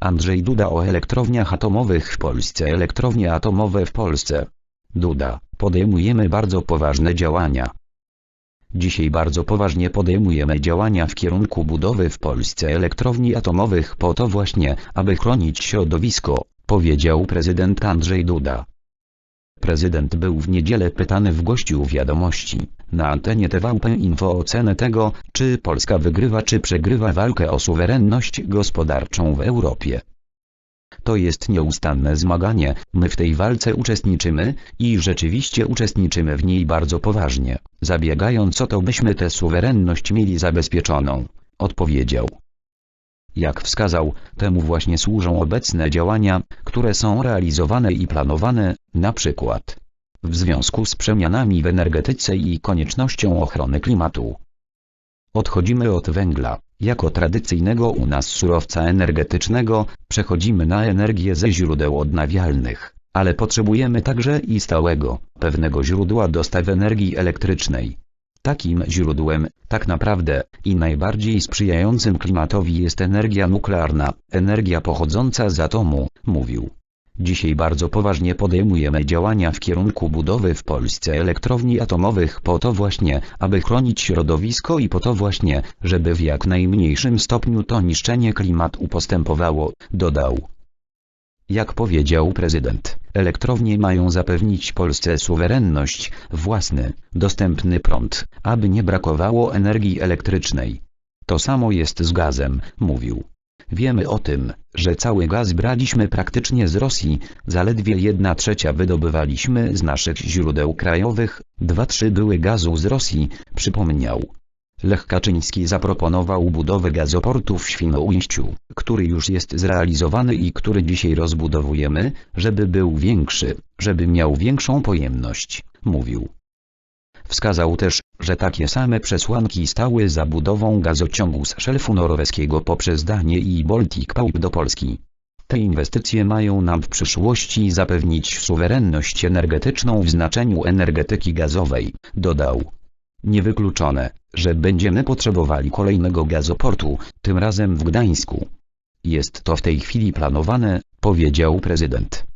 Andrzej Duda o elektrowniach atomowych w Polsce. Elektrownie atomowe w Polsce. Duda, podejmujemy bardzo poważne działania. Dzisiaj bardzo poważnie podejmujemy działania w kierunku budowy w Polsce elektrowni atomowych po to właśnie, aby chronić środowisko, powiedział prezydent Andrzej Duda. Prezydent był w niedzielę pytany w gościu wiadomości, na antenie TVP Info o cenę tego, czy Polska wygrywa czy przegrywa walkę o suwerenność gospodarczą w Europie. To jest nieustanne zmaganie, my w tej walce uczestniczymy, i rzeczywiście uczestniczymy w niej bardzo poważnie, zabiegając o to byśmy tę suwerenność mieli zabezpieczoną, odpowiedział. Jak wskazał, temu właśnie służą obecne działania, które są realizowane i planowane, na przykład w związku z przemianami w energetyce i koniecznością ochrony klimatu. Odchodzimy od węgla, jako tradycyjnego u nas surowca energetycznego, przechodzimy na energię ze źródeł odnawialnych, ale potrzebujemy także i stałego, pewnego źródła dostaw energii elektrycznej. Takim źródłem, tak naprawdę, i najbardziej sprzyjającym klimatowi jest energia nuklearna, energia pochodząca z atomu, mówił. Dzisiaj bardzo poważnie podejmujemy działania w kierunku budowy w Polsce elektrowni atomowych po to właśnie, aby chronić środowisko i po to właśnie, żeby w jak najmniejszym stopniu to niszczenie klimatu postępowało, dodał. Jak powiedział prezydent, elektrownie mają zapewnić Polsce suwerenność, własny, dostępny prąd, aby nie brakowało energii elektrycznej. To samo jest z gazem, mówił. Wiemy o tym, że cały gaz braliśmy praktycznie z Rosji, zaledwie jedna trzecia wydobywaliśmy z naszych źródeł krajowych, dwa trzy były gazu z Rosji, przypomniał. Lech Kaczyński zaproponował budowę gazoportu w Świnoujściu, który już jest zrealizowany i który dzisiaj rozbudowujemy, żeby był większy, żeby miał większą pojemność, mówił. Wskazał też, że takie same przesłanki stały za budową gazociągu z szelfu norweskiego poprzez Danię i Baltic Pipe do Polski. Te inwestycje mają nam w przyszłości zapewnić suwerenność energetyczną w znaczeniu energetyki gazowej, dodał. Niewykluczone, że będziemy potrzebowali kolejnego gazoportu, tym razem w Gdańsku. Jest to w tej chwili planowane, powiedział prezydent.